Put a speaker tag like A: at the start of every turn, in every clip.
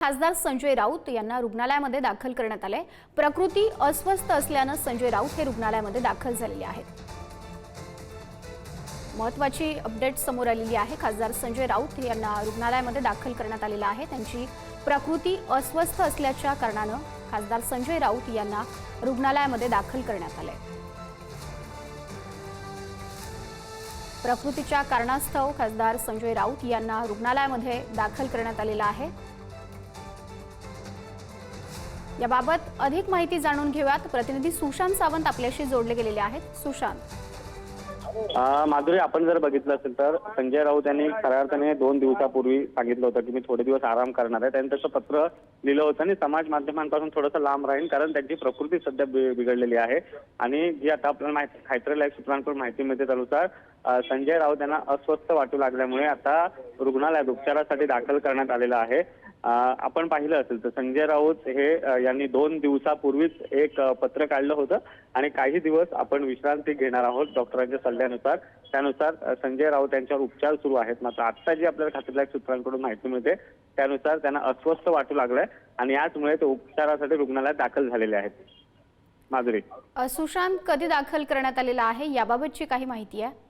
A: खासदार संजय राऊत यांना रुग्णालयामध्ये दाखल करण्यात आले प्रकृती अस्वस्थ असल्यानं संजय राऊत हे रुग्णालयामध्ये दाखल झालेले आहेत. महत्वाची अपडेट समोर आलेली आहे. खासदार संजय राऊत यांना रुग्णालयामध्ये दाखल करण्यात आलेलं आहे. त्यांची प्रकृती अस्वस्थ असल्याच्या कारणानं खासदार संजय राऊत यांना रुग्णालयामध्ये दाखल करण्यात आले प्रकृतीच्या कारणास्तव खासदार संजय राऊत यांना रुग्णालयामध्ये दाखल करण्यात आलेला आहे. याबाबत अधिक माहिती जाणून घेऊयात. प्रतिनिधी सुशांत सावंत आपल्याशी जोडले गेलेले आहेत. सुशांत.
B: माधुरी आपण जर बघितलं असेल तर संजय राऊत यांनी खऱ्या अर्थाने दोन दिवसापूर्वी सांगितलं होतं की मी थोडे दिवस आराम करणार आहे. त्यांनी तसं पत्र लिहिलं होतं आणि समाज माध्यमांपासून थोडंसं लांब राहील कारण त्यांची प्रकृती सध्या बिघडलेली आहे. आणि जी आता आपल्याला माहिती खायत्र लाईफ सूत्रांकडून माहिती मिळते त्यानुसार संजय राऊत यांना अस्वस्थ वाटू लागल्यामुळे आता रुग्णालयात उपचारासाठी दाखल करण्यात आलेलं आहे. आपण पाहिलं असेल तर संजय राऊत हे यांनी दोन दिवसापूर्वीच एक पत्र काढलं होतं आणि काही दिवस आपण विश्रांती घेणार आहोत डॉक्टरांच्या सल्ल्यानुसार. त्यानुसार संजय राऊत यांच्यावर उपचार सुरू आहेत. मात्र आता जी आपल्याला खात्यातल्या सूत्रांकडून माहिती मिळते त्यानुसार त्यांना अस्वस्थ वाटू लागलंय आणि याचमुळे ते उपचारासाठी रुग्णालयात दाखल झालेले आहेत. माधुरी.
A: सुशांत कधी दाखल करण्यात आलेला आहे? याबाबतची काही माहिती आहे.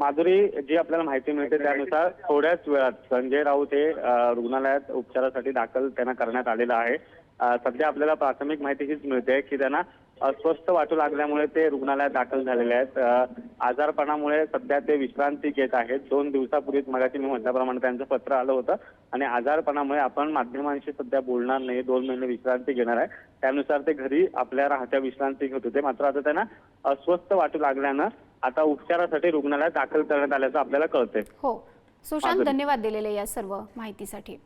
B: माधुरी जी आपल्याला माहिती मिळते त्यानुसार थोड्याच वेळात संजय राऊत हे रुग्णालयात उपचारासाठी दाखल त्यांना करण्यात आलेलं आहे. सध्या आपल्याला प्राथमिक माहिती हीच मिळते की त्यांना अस्वस्थ वाटू लागल्यामुळे ते रुग्णालयात दाखल झालेले आहेत. आजारपणामुळे सध्या ते विश्रांती घेत आहेत. दोन दिवसापूर्वीच मगाशी मी म्हटल्याप्रमाणे त्यांचं पत्र आलं होतं आणि आजारपणामुळे आपण माध्यमांशी सध्या बोलणार नाही. दोन महिने विश्रांती घेणार आहे. त्यानुसार ते घरी आपल्या राहत्या विश्रांती घेत होते. मात्र आता त्यांना अस्वस्थ वाटू लागल्यानं आता उपचारासाठी रुग्णालयात दाखल करण्यात आल्याचं आपल्याला कळतंय.
A: हो. सुशांत. धन्यवाद दिलेले या सर्व माहितीसाठी.